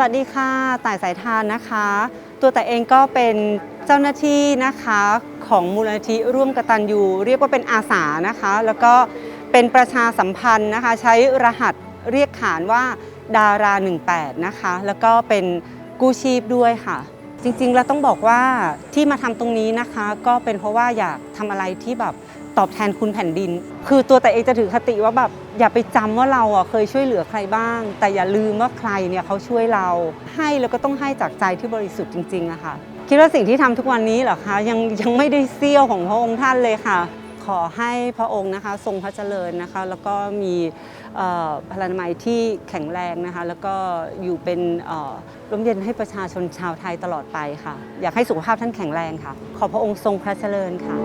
วัสดีค่ะต่ายสายทานนะคะ ตัวแต่เองก็เป็นเจ้าหน้าที่นะคะของมูลนิธิร่วมกตัญญูเรียกว่าเป็นอาสานะคะ แล้วก็เป็นประชาสัมพันธ์นะคะ ใช้รหัสเรียกขานว่าดารา 18 นะคะ แล้วก็เป็นกู้ชีพด้วยค่ะ จริงๆแล้วต้องบอกว่าที่มาทำตรงนี้นะคะ ก็เป็นเพราะว่าอยากทำอะไรที่แบบ ตอบแทนคุณแผ่นดิน คือตัวแต่เองจะถือคติว่าแบบอย่าไปจำว่าเราอะเคยช่วยเหลือใครบ้าง แต่อย่าลืมว่าใครเนี่ยเขาช่วยเรา ให้แล้วก็ต้องให้จากใจที่บริสุทธิ์จริงๆอะค่ะ คิดว่าสิ่งที่ทำทุกวันนี้เหรอคะยังยังไม่ได้เสี้ยวของพระองค์ท่านเลยค่ะ ขอให้พระองค์นะคะทรงพระเจริญนะคะ แล้วก็มีพลานามัยที่แข็งแรงนะคะ แล้วก็อยู่เป็นร่มเย็นให้ประชาชนชาวไทยตลอดไปค่ะ อยากให้สุขภาพท่านแข็งแรงค่ะ ขอพระองค์ทรงพระเจริญค่ะ